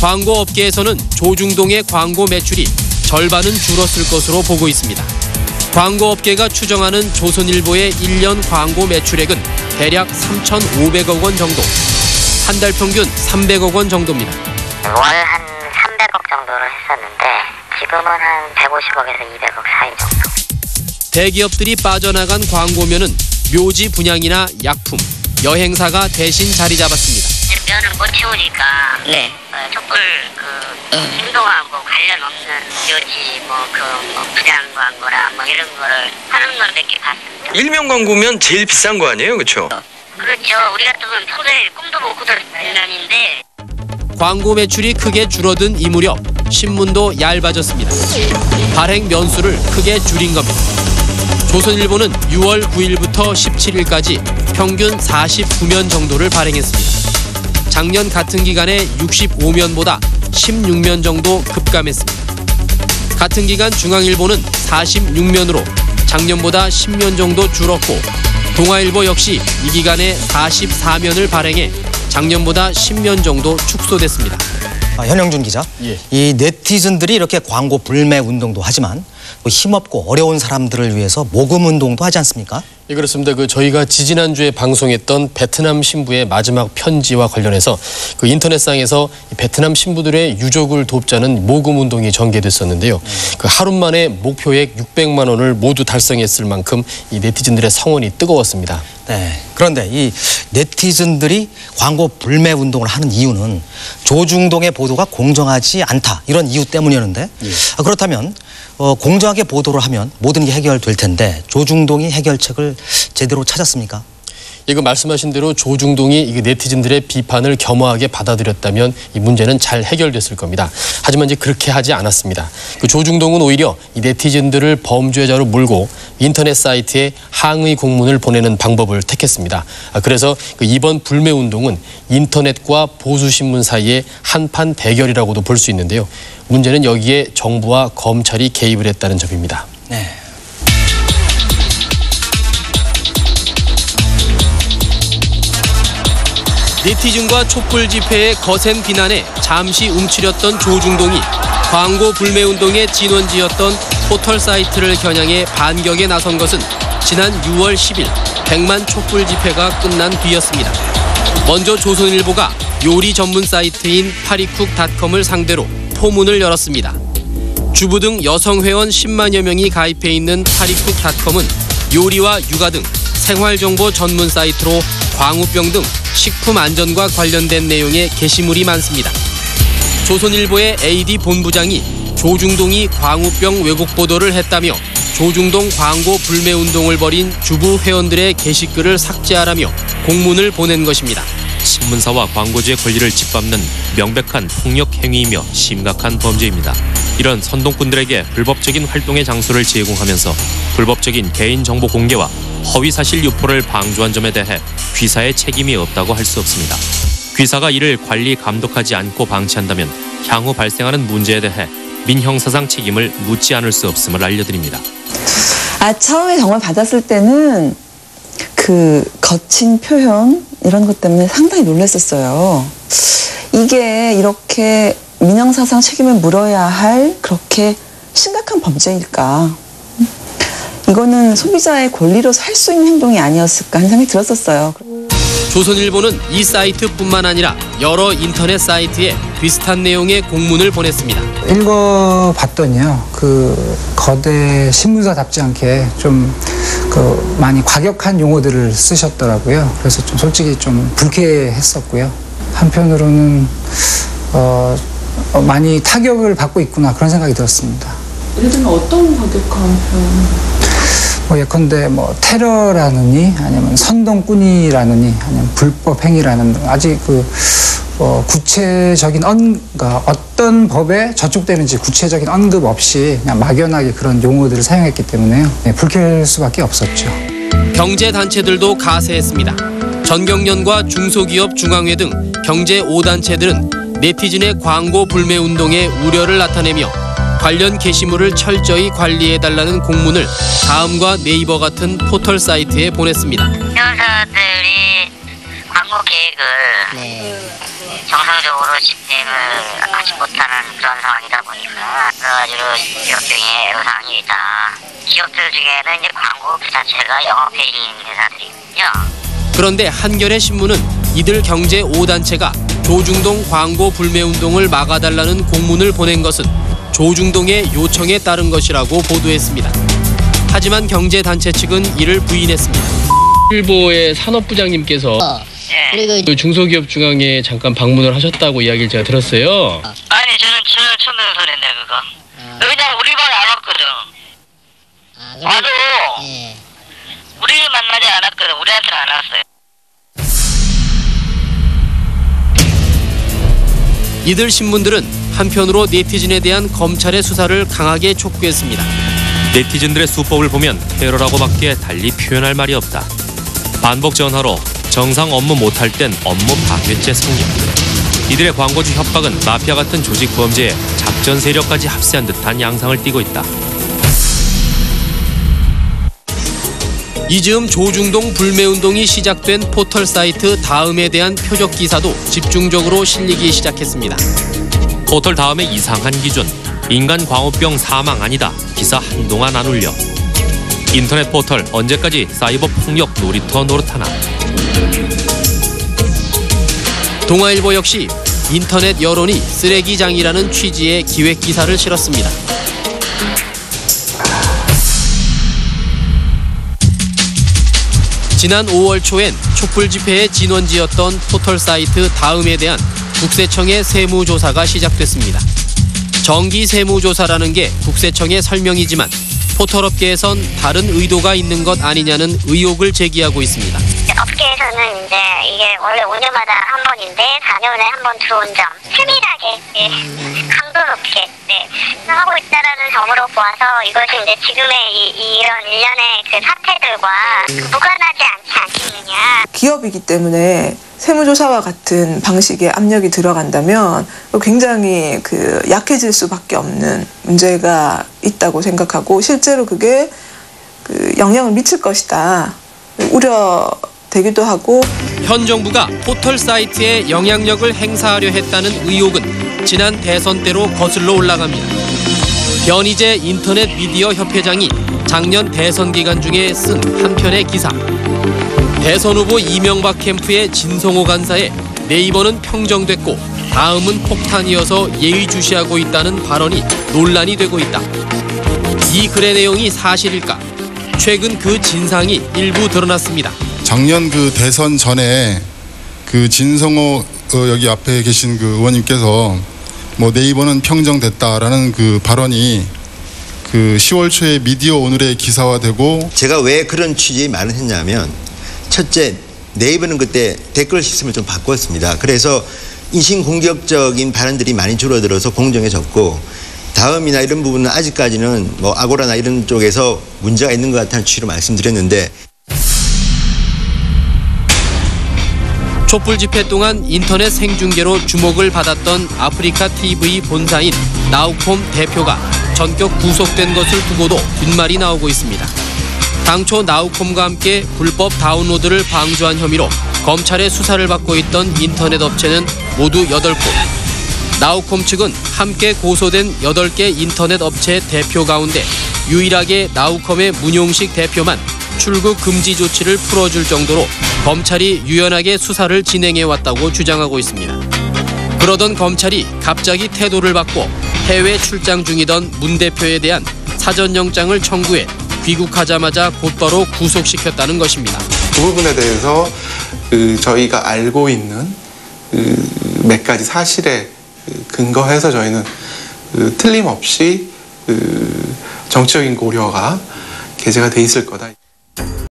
광고 업계에서는 조중동의 광고 매출이 절반은 줄었을 것으로 보고 있습니다. 광고 업계가 추정하는 조선일보의 1년 광고 매출액은 대략 3,500억 원 정도. 한 달 평균 300억 원 정도입니다. 월 한 300억 정도를 했었는데 지금은 한 150억에서 200억 사이 정도. 대기업들이 빠져나간 광고면은 묘지 분양이나 약품, 여행사가 대신 자리 잡았습니다. 못 채우니까 네. 어, 촛불 그 행동하고 관련 없는 묘지 뭐그 뭐 부장 광고라 뭐 이런 거를 하는 걸 몇 개 봤습니다. 일명 광고면 제일 비싼 거 아니에요, 그렇죠? 그렇죠. 우리 같으면 평소에 꿈도 못 꾸던 인간인데 광고 매출이 크게 줄어든 이 무렵 신문도 얇아졌습니다. 발행 면수를 크게 줄인 겁니다. 조선일보는 6월 9일부터 17일까지 평균 49면 정도를 발행했습니다. 작년 같은 기간에 65면보다 16면 정도 급감했습니다. 같은 기간 중앙일보는 46면으로 작년보다 10면 정도 줄었고 동아일보 역시 이 기간에 44면을 발행해 작년보다 10면 정도 축소됐습니다. 아, 현영준 기자, 예. 이 네티즌들이 이렇게 광고 불매 운동도 하지만 또 힘없고 어려운 사람들을 위해서 모금 운동도 하지 않습니까? 예, 그렇습니다. 그 저희가 지지난주에 방송했던 베트남 신부의 마지막 편지와 관련해서 그 인터넷상에서 이 베트남 신부들의 유족을 돕자는 모금 운동이 전개됐었는데요. 그 하루 만에 목표액 600만 원을 모두 달성했을 만큼 이 네티즌들의 성원이 뜨거웠습니다. 네. 그런데 이 네티즌들이 광고 불매 운동을 하는 이유는 조중동의 보도가 공정하지 않다 이런 이유 때문이었는데 아, 그렇다면 어, 공정하게 보도를 하면 모든 게 해결될 텐데 조중동이 해결책을 제대로 찾았습니까? 이거 말씀하신 대로 조중동이 이 네티즌들의 비판을 겸허하게 받아들였다면 이 문제는 잘 해결됐을 겁니다. 하지만 이제 그렇게 하지 않았습니다. 그 조중동은 오히려 이 네티즌들을 범죄자로 몰고 인터넷 사이트에 항의 공문을 보내는 방법을 택했습니다. 아, 그래서 그 이번 불매 운동은 인터넷과 보수 신문 사이의 한판 대결이라고도 볼 수 있는데요. 문제는 여기에 정부와 검찰이 개입을 했다는 점입니다. 네. 네티즌과 촛불 집회의 거센 비난에 잠시 움츠렸던 조중동이 광고 불매 운동의 진원지였던 포털 사이트를 겨냥해 반격에 나선 것은 지난 6월 10일 100만 촛불 집회가 끝난 뒤였습니다. 먼저 조선일보가 요리 전문 사이트인 파리쿡닷컴을 상대로 포문을 열었습니다. 주부 등 여성 회원 10만여 명이 가입해 있는 파리쿡닷컴은 요리와 육아 등 생활정보 전문 사이트로 광우병 등 식품 안전과 관련된 내용의 게시물이 많습니다. 조선일보의 AD 본부장이 조중동이 광우병 왜곡 보도를 했다며 조중동 광고 불매 운동을 벌인 주부 회원들의 게시글을 삭제하라며 공문을 보낸 것입니다. 신문사와 광고주의 권리를 짓밟는 명백한 폭력 행위이며 심각한 범죄입니다. 이런 선동꾼들에게 불법적인 활동의 장소를 제공하면서 불법적인 개인 정보 공개와 허위사실 유포를 방조한 점에 대해 귀사의 책임이 없다고 할 수 없습니다. 귀사가 이를 관리 감독하지 않고 방치한다면 향후 발생하는 문제에 대해 민형사상 책임을 묻지 않을 수 없음을 알려드립니다. 아, 처음에 정말 받았을 때는 그 거친 표현 이런 것 때문에 상당히 놀랐었어요. 이게 이렇게 민영사상 책임을 물어야 할 그렇게 심각한 범죄일까? 이거는 소비자의 권리로 살 수 있는 행동이 아니었을까 하는 생각이 들었었어요. 조선일보는 이 사이트뿐만 아니라 여러 인터넷 사이트에 비슷한 내용의 공문을 보냈습니다. 읽어봤더니요, 그 거대 신문사답지 않게 좀 그 많이 과격한 용어들을 쓰셨더라고요. 그래서 좀 솔직히 좀 불쾌했었고요. 한편으로는 어, 어, 많이 타격을 받고 있구나 그런 생각이 들었습니다. 예를 들면 어떤 과격한 표현? 뭐 예컨대 뭐 테러라느니 아니면 선동꾼이라느니 아니면 불법 행위라는 등 아직 그 어, 구체적인 언, 그러니까 어떤 법에 저촉되는지 구체적인 언급 없이 그냥 막연하게 그런 용어들을 사용했기 때문에요. 네, 불쾌할 수밖에 없었죠. 경제 단체들도 가세했습니다. 전경련과 중소기업 중앙회 등 경제 5단체들은 네티즌의 광고 불매 운동에 우려를 나타내며 관련 게시물을 철저히 관리해달라는 공문을 다음과 네이버 같은 포털 사이트에 보냈습니다. 회원사들이 광고 계획을 정상적으로 집행을 하지 못하는 그런 상황이다 보니까 그래가지고 기업적인 애로사항이 있다. 기업들 중에는 이제 광고 그 자체가 영업회의인 회사들이거든요. 그런데 한겨레 신문은 이들 경제 5단체가 조중동 광고 불매 운동을 막아달라는 공문을 보낸 것은 조중동의 요청에 따른 것이라고 보도했습니다. 하지만 경제단체 측은 이를 부인했습니다. 일보의 산업부장님께서 예. 그 중소기업 중앙에 잠깐 방문을 하셨다고 이야기를 제가 들었어요. 아니 저는 처음 듣는 소리인데 그거. 그냥 우리 방에 안 왔거든. 와도 우리를 만나지 않았거든. 우리한테는 안 왔어요. 이들 신문들은 한편으로 네티즌에 대한 검찰의 수사를 강하게 촉구했습니다. 네티즌들의 수법을 보면 테러라고밖에 달리 표현할 말이 없다. 반복 전화로 정상 업무 못할 땐 업무 파괴죄 성립. 이들의 광고주 협박은 마피아 같은 조직 범죄에 작전 세력까지 합세한 듯한 양상을 띠고 있다. 이즈음 조중동 불매운동이 시작된 포털 사이트 다음에 대한 표적 기사도 집중적으로 실리기 시작했습니다. 포털 다음에 이상한 기준. 인간 광우병 사망 아니다. 기사 한동안 안 울려. 인터넷 포털 언제까지 사이버 폭력 놀이터 노릇하나. 동아일보 역시 인터넷 여론이 쓰레기장이라는 취지의 기획 기사를 실었습니다. 지난 5월 초엔 촛불 집회의 진원지였던 포털 사이트 다음에 대한 국세청의 세무조사가 시작됐습니다. 정기 세무조사라는 게 국세청의 설명이지만 포털업계에선 다른 의도가 있는 것 아니냐는 의혹을 제기하고 있습니다. 업계에서는 이제 이게 원래 5년마다 한 번인데 4년에 한 번 들어온 점 세밀하게 예, 강도 높게 네, 하고 있다라는 점으로 보아서 이것이 이제 지금의 이, 이런 일련의 그 사태들과 무관하지 않지 않겠느냐 기업이기 때문에 세무조사와 같은 방식의 압력이 들어간다면 굉장히 그 약해질 수밖에 없는 문제가 있다고 생각하고 실제로 그게 그 영향을 미칠 것이다 우려 되기도 하고 현 정부가 포털 사이트에 영향력을 행사하려 했다는 의혹은 지난 대선 때로 거슬러 올라갑니다. 변희재 인터넷 미디어 협회장이 작년 대선 기간 중에 쓴 한 편의 기사. 대선 후보 이명박 캠프의 진성호 간사에 네이버는 평정됐고 다음은 폭탄이어서 예의주시하고 있다는 발언이 논란이 되고 있다. 이 글의 내용이 사실일까? 최근 그 진상이 일부 드러났습니다. 작년 그 대선 전에 그 진성호 어, 여기 앞에 계신 그 의원님께서 뭐 네이버는 평정됐다라는 그 발언이 그 10월 초에 미디어 오늘에 기사화되고 제가 왜 그런 취지의 말을 했냐면 첫째 네이버는 그때 댓글 시스템을 좀 바꿨습니다. 그래서 인신공격적인 발언들이 많이 줄어들어서 공정해졌고 다음이나 이런 부분은 아직까지는 뭐 아고라나 이런 쪽에서 문제가 있는 것 같다는 취지로 말씀드렸는데 촛불 집회 동안 인터넷 생중계로 주목을 받았던 아프리카 TV 본사인 나우콤 대표가 전격 구속된 것을 두고도 뒷말이 나오고 있습니다. 당초 나우콤과 함께 불법 다운로드를 방조한 혐의로 검찰의 수사를 받고 있던 인터넷 업체는 모두 8곳. 나우콤 측은 함께 고소된 8개 인터넷 업체 대표 가운데 유일하게 나우컴의 문용식 대표만 출국 금지 조치를 풀어줄 정도로 검찰이 유연하게 수사를 진행해 왔다고 주장하고 있습니다. 그러던 검찰이 갑자기 태도를 바꿔 해외 출장 중이던 문 대표에 대한 사전 영장을 청구해 귀국하자마자 곧바로 구속시켰다는 것입니다. 그 부분에 대해서 그 저희가 알고 있는 그 몇 가지 사실에 그 근거해서 저희는 그 틀림없이 그 정치적인 고려가 게재가 돼 있을 거다.